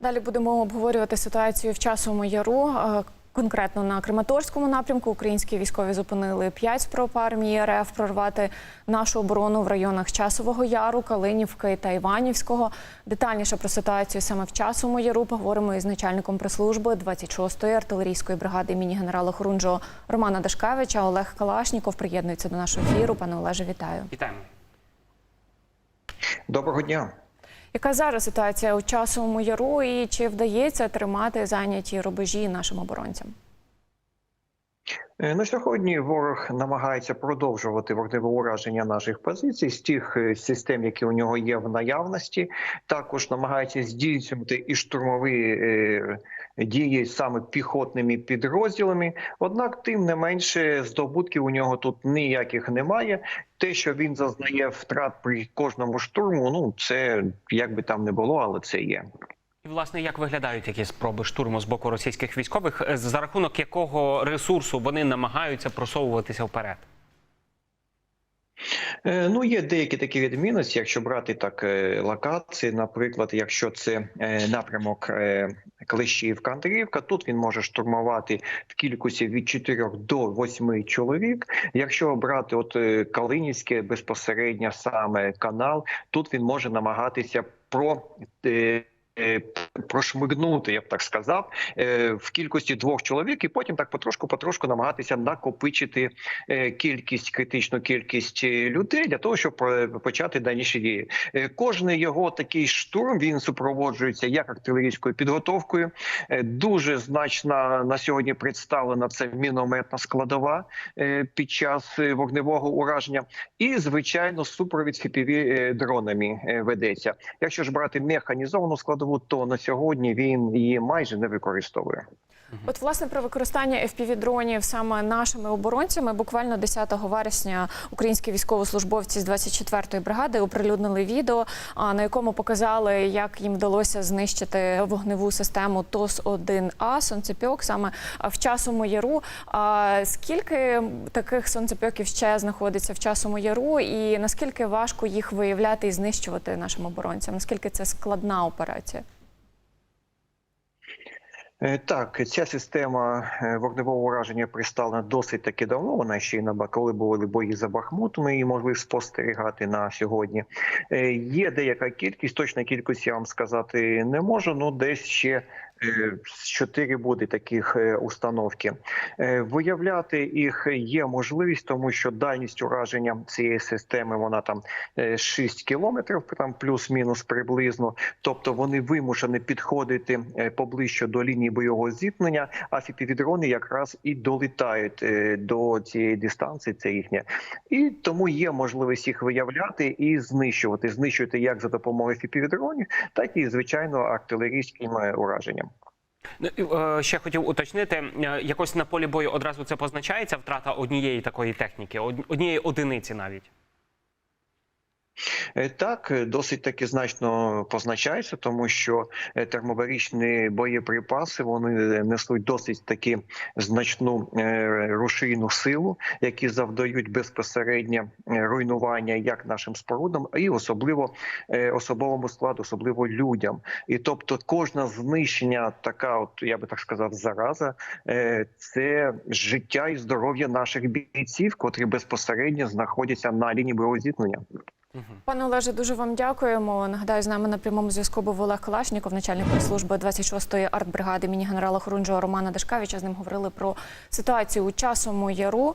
Далі будемо обговорювати ситуацію в часовому яру. Е, Конкретно на Краматорському напрямку українські військові зупинили п'ять спроб армії РФ прорвати нашу оборону в районах Часового Яру, Калинівки та Іванівського. Детальніше про ситуацію саме в Часовому Яру поговоримо із начальником прес-служби 26-ї артилерійської бригади імені генерала Хорунжого Романа Дашкевича. Олег Калашніков приєднується до нашого ефіру. Пане Олеже, вітаю. Вітаємо. Доброго дня. Яка зараз ситуація у часовому яру і чи вдається тримати зайняті рубежі нашим оборонцям? Е, На сьогодні ворог намагається продовжувати вогневе ураження наших позицій з тих е, систем, які у нього є в наявності. Також намагається здійснювати і штурмові е, дії саме піхотними підрозділами. Однак, тим не менше, здобутків у нього тут ніяких немає. Те, що він зазнає втрат при кожному штурму, ну це як би там не було, але це є. Власне, як виглядають такі спроби штурму з боку російських військових, Е, за рахунок якого ресурсу вони намагаються просовуватися вперед? Е, Ну, є деякі такі відмінності, якщо брати так е, локації, наприклад, якщо це напрямок Клещівка Андріївка, тут він може штурмувати в кількості від 4 до 8 чоловік. Якщо брати от Калинівське безпосередньо саме канал, тут він може намагатися про. eh, Прошмигнути, я б так сказав, е, в кількості двох чоловік, і потім так потрошку-потрошку намагатися накопичити е, кількість критичну кількість е, людей для того, щоб почати дальніші дії. Кожний його такий штурм він супроводжується як артилерійською підготовкою. Дуже значна на сьогодні представлена це мінометна складова під час вогневого ураження, і звичайно супровід fpv дронами ведеться. Якщо ж брати механізовану складову, то на сьогодні він її майже не використовує. От власне про використання FPV-дронів саме нашими оборонцями. Буквально 10 вересня українські військовослужбовці з 24-ї бригади оприлюднили відео, на якому показали, як їм вдалося знищити вогневу систему ТОС 1 а сонцепьок саме в часовому яру. А скільки таких сонцепьоків ще знаходиться в часовому яру, і наскільки важко їх виявляти і знищувати нашим оборонцям? Наскільки це складна операція? Е, Так, ця система е, вогневого ураження пристала досить таки давно. Вона ще й на коли були бої за Бахмут. Ми її могли спостерігати на сьогодні. Е, Є деяка кількість, точна кількість я вам сказати не можу. Ну десь ще чотири буде таких е, установки. Е, Виявляти їх є можливість, тому що дальність ураження цієї системи вона там е, 6 кілометрів, там плюс-мінус приблизно. Тобто вони вимушені підходити е, поближче до лінії бойового зіткнення, а фіпівідрони якраз і долітають е, до цієї дистанції. Це їхнє, і тому є можливість їх виявляти і знищувати. Знищувати як за допомогою фіпівідронів, так і звичайно артилерійським е, ураженням. Ну, е, Ще хотів уточнити, е, якось на полі бою одразу це позначається втрата однієї такої техніки, од- однієї одиниці навіть. Е, Так, е, досить таки значно позначається, тому що е, термобарічні боєприпаси вони несуть досить таки значну рушійну силу, які завдають безпосереднє руйнування як нашим спорудам, і особливо особовому складу, особливо людям. І тобто, кожна знищення, така, от я би так сказав, зараза, це життя і здоров'я наших бійців, котрі безпосередньо знаходяться на лінії бойового зіткнення. Пане Олеже, дуже вам дякуємо. Нагадаю, з нами на прямому зв'язку був Олег Калашніков, начальник служби 26-ї артбригади імені генерала Хорунжого Романа Дашкавича. З ним говорили про ситуацію у часому яру.